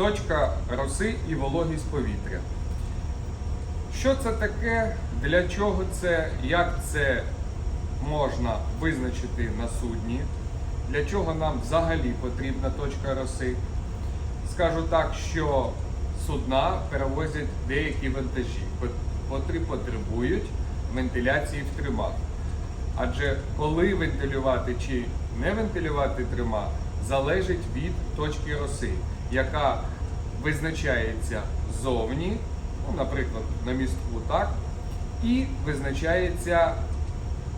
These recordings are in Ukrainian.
точка роси і вологість повітря. Що це таке? Для чого це? Як це можна визначити на судні? Для чого нам взагалі потрібна точка роси? Скажу так, що судна перевозять деякі вантажі, котрі потребують вентиляції в тримах. Адже коли вентилювати чи не вентилювати трима, залежить від точки роси, яка визначається ззовні, ну, наприклад, на містку так, і визначається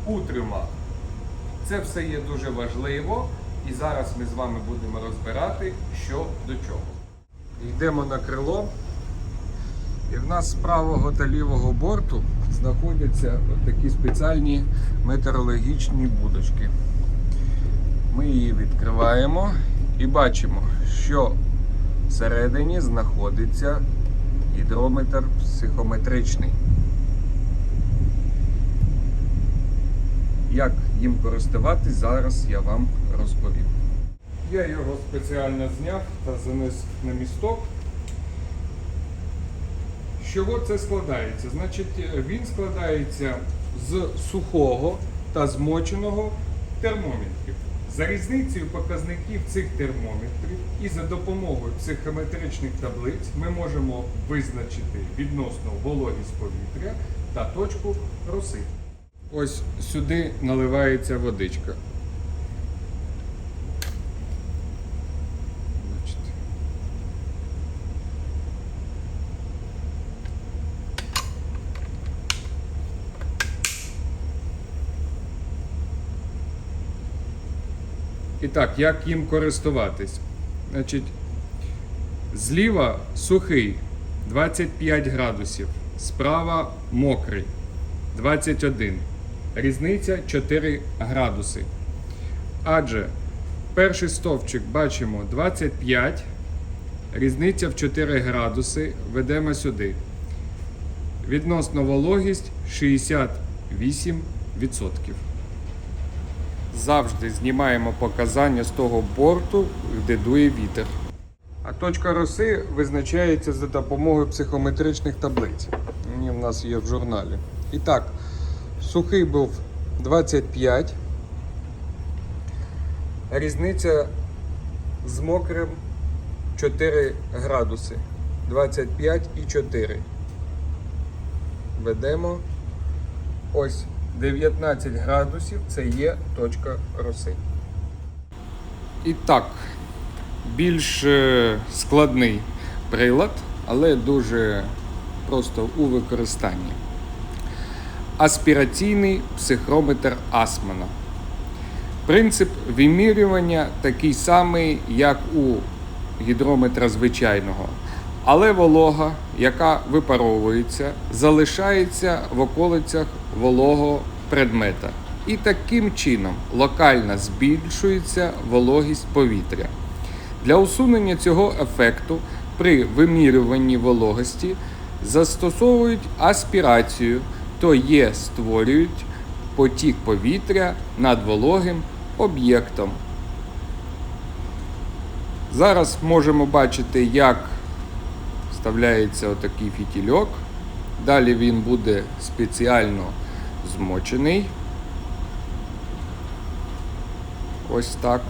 у тримах. Це все є дуже важливо, і зараз ми з вами будемо розбирати, що до чого. Йдемо на крило, і в нас з правого та лівого борту знаходяться такі спеціальні метеорологічні будочки. Ми її відкриваємо і бачимо, що всередині знаходиться гідрометр психометричний. Як їм користуватись, зараз я вам розповім. Я його спеціально зняв та занес на місток. З чого це складається? Значить, він складається з сухого та змоченого термометрів. За різницею показників цих термометрів і за допомогою психометричних таблиць ми можемо визначити відносно вологість повітря та точку роси. Ось сюди наливається водичка. І так, як їм користуватись? Значить, зліва сухий 25 градусів, справа мокрий 21. Різниця 4 градуси. Адже перший стовпчик бачимо 25, різниця в 4 градуси ведемо сюди. Відносно вологість 68%. Завжди знімаємо показання з того борту, де дує вітер. А точка роси визначається за допомогою психометричних таблиць. Вони в нас є в журналі. І так, сухий був 25. Різниця з мокрим 4 градуси. 25 і 4. Ведемо. Ось 19 градусів це є точка роси. І так, більш е, складний прилад, але дуже просто у використанні. Аспіраційний психрометр Асмана. Принцип вимірювання такий самий, як у гідрометра звичайного. Але волога, яка випаровується, залишається в околицях вологого предмета. І таким чином локально збільшується вологість повітря. Для усунення цього ефекту при вимірюванні вологості застосовують аспірацію, то є створюють потік повітря над вологим об'єктом. Зараз можемо бачити, як вставляється отакий фітільок. Далі він буде спеціально змочений. Ось так.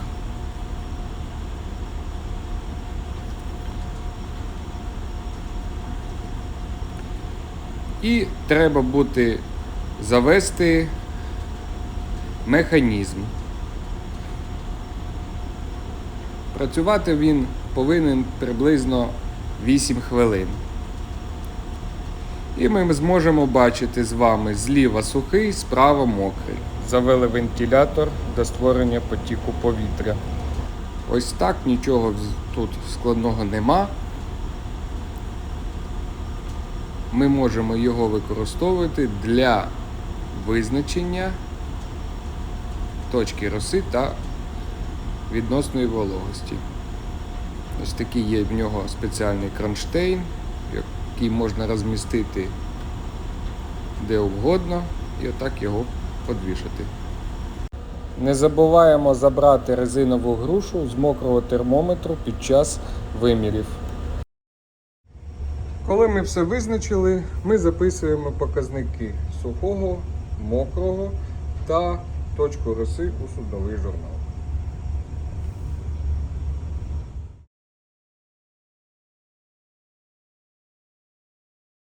І треба буде завести механізм. Працювати він повинен приблизно 8 хвилин. І ми зможемо бачити з вами зліва сухий, справа мокрий. Завели вентилятор до створення потіку повітря. Ось так, нічого тут складного нема. Ми можемо його використовувати для визначення точки роси та відносної вологості. Ось такий є в нього спеціальний кронштейн, який можна розмістити де угодно і отак його подвішати. Не забуваємо забрати резинову грушу з мокрого термометру під час вимірів. Коли ми все визначили, ми записуємо показники сухого, мокрого та точку роси у судовий журнал.